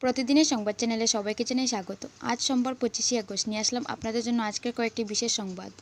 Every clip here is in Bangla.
প্রতিদিনের সংবাদ চ্যানেলে সবাইকে জানাই স্বাগত। আজ সোমবার পঁচিশে আগস্ট। নিয়ে আসলাম আপনাদের জন্য আজকের কয়েকটি বিশেষ সংবাদ।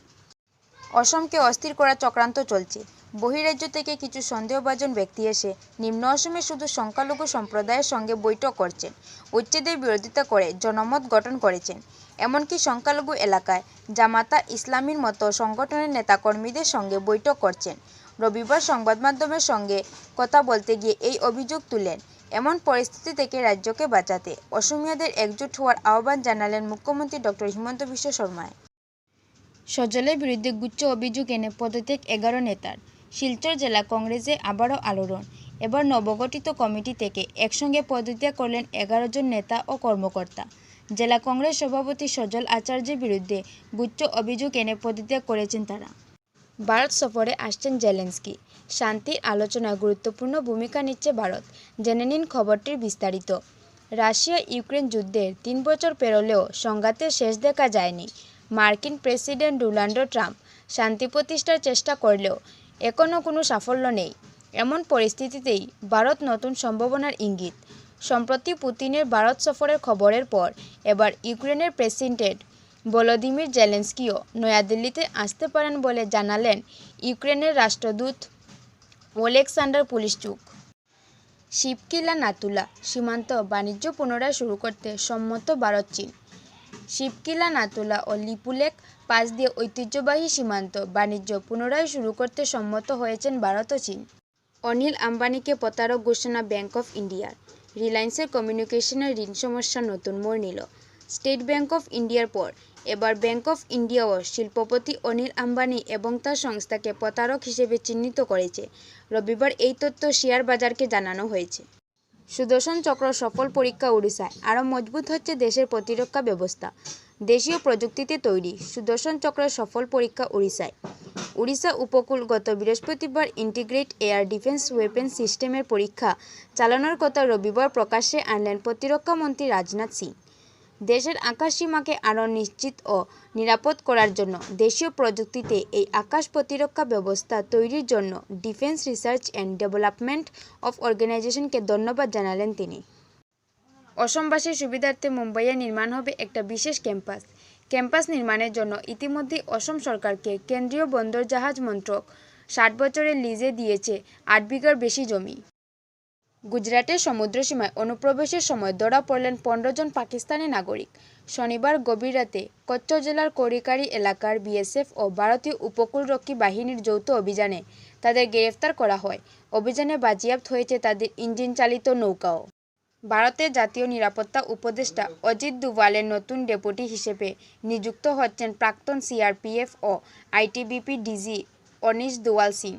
অসমকে অস্থির করার চক্রান্ত চলছে। বহিরাজ্য থেকে কিছু সন্দেহভাজন ব্যক্তি এসে নিম্ন অসমে শুধু সংখ্যালঘু সম্প্রদায়ের সঙ্গে বৈঠক করছেন। উচ্ছেদের বিরোধিতা করে জনমত গঠন করেছেন। এমনকি সংখ্যালঘু এলাকায় জামাতা ইসলামীর মতো সংগঠনের নেতাকর্মীদের সঙ্গে বৈঠক করছেন। রবিবার সংবাদ মাধ্যমের সঙ্গে কথা বলতে গিয়ে এই অভিযোগ তুলেন এমন পরিস্থিতি থেকে রাজ্যকে বাঁচাতে অসমীয়াদের একজোট হওয়ার আহ্বান জানালেন মুখ্যমন্ত্রী ডক্টর হিমন্ত বিশ্ব শর্মায়। সজলের বিরুদ্ধে গুচ্ছ অভিযোগ এনে পদত্যাগ এগারো নেতার। শিলচর জেলা কংগ্রেসে আবারও আলোড়ন। এবার নবগঠিত কমিটি থেকে একসঙ্গে পদত্যাগ করলেন এগারো জন নেতা ও কর্মকর্তা। জেলা কংগ্রেস সভাপতি সজল আচার্যের বিরুদ্ধে গুচ্ছ অভিযোগ এনে পদত্যাগ করেছেন তারা। ভারত সফরে আসছেন জেলেন্সকি। শান্তির আলোচনায় গুরুত্বপূর্ণ ভূমিকা নিচ্ছে ভারত। জেনে নিন খবরটির বিস্তারিত। রাশিয়া ইউক্রেন যুদ্ধের তিন বছর পেরোলেও সংঘাতের শেষ দেখা যায়নি। মার্কিন প্রেসিডেন্ট ডোনাল্ড ট্রাম্প শান্তি প্রতিষ্ঠার চেষ্টা করলেও এখনও কোনো সাফল্য নেই। এমন পরিস্থিতিতেই ভারত নতুন সম্ভাবনার ইঙ্গিত। সম্প্রতি পুতিনের ভারত সফরের খবরের পর এবার ইউক্রেনের প্রেসিডেন্ট ভলোদিমির জেলেন্সকিও নয়াদিল্লিতে আসতে পারেন বলে জানালেন ইউক্রেনের রাষ্ট্রদূত ওলেকসান্ডার পুলিশচুক। শিবকিলা নাতুলা সীমান্ত বাণিজ্য পুনরায় শুরু করতে সম্মত ভারত চীন। শিবকিলা নাতুলা ও লিপুলেক পাশ দিয়ে ঐতিহ্যবাহী সীমান্ত বাণিজ্য পুনরায় শুরু করতে সম্মত হয়েছেন ভারত ও চীন। অনিল আম্বানিকে প্রতারক ঘোষণা ব্যাংক অফ ইন্ডিয়ার। রিলায়েন্সের কমিউনিকেশনের ঋণ সমস্যা নতুন মোড় নিল। স্টেট ব্যাংক অফ ইন্ডিয়ার পর এবার ব্যাংক অফ ইন্ডিয়াও শিল্পপতি অনিল আম্বানি এবং তার সংস্থাকে প্রতারক হিসেবে চিহ্নিত করেছে। রবিবার এই তথ্য শেয়ার বাজারকে জানানো হয়েছে। সুদর্শন চক্র সফল পরীক্ষা উড়িষ্যায়। আরও মজবুত হচ্ছে দেশের প্রতিরক্ষা ব্যবস্থা। দেশীয় প্রযুক্তিতে তৈরি সুদর্শন চক্রের সফল পরীক্ষা উড়িষ্যায়। উড়িষ্যা উপকূল গত বৃহস্পতিবার ইন্টিগ্রেট এয়ার ডিফেন্স ওয়েপেন সিস্টেমের পরীক্ষা চালানোর কথা রবিবার প্রকাশ্যে আনলেন প্রতিরক্ষা মন্ত্রী রাজনাথ সিং। দেশের আকাশ সীমাকে আরও নিশ্চিত ও নিরাপদ করার জন্য দেশীয় প্রযুক্তিতে এই আকাশ প্রতিরক্ষা ব্যবস্থা তৈরির জন্য defence research and development of অর্গানাইজেশনকে ধন্যবাদ জানালেন তিনি। অসমবাসীর সুবিধার্থে মুম্বাইয়ে নির্মাণ হবে একটা বিশেষ ক্যাম্পাস। ক্যাম্পাস নির্মাণের জন্য ইতিমধ্যেই অসম সরকারকে কেন্দ্রীয় বন্দর জাহাজ মন্ত্রক ষাট বছরের লিজে দিয়েছে আট বিঘার বেশি জমি। গুজরাটের সমুদ্রসীমায় অনুপ্রবেশের সময় ধরা পড়লেন পনেরো জন পাকিস্তানি নাগরিক। শনিবার গভীর রাতে কচ্ছ জেলার করিকারি এলাকার বিএসএফ ও ভারতীয় উপকূলরক্ষী বাহিনীর যৌথ অভিযানে তাদের গ্রেফতার করা হয়। অভিযানে বাজেয়াপ্ত হয়েছে তাদের ইঞ্জিন চালিত নৌকাও। ভারতের জাতীয় নিরাপত্তা উপদেষ্টা অজিত দুভালের নতুন ডেপুটি হিসেবে নিযুক্ত হচ্ছেন প্রাক্তন সিআরপিএফ ও আইটিবিপি ডিজি অনিশ দুয়াল সিং।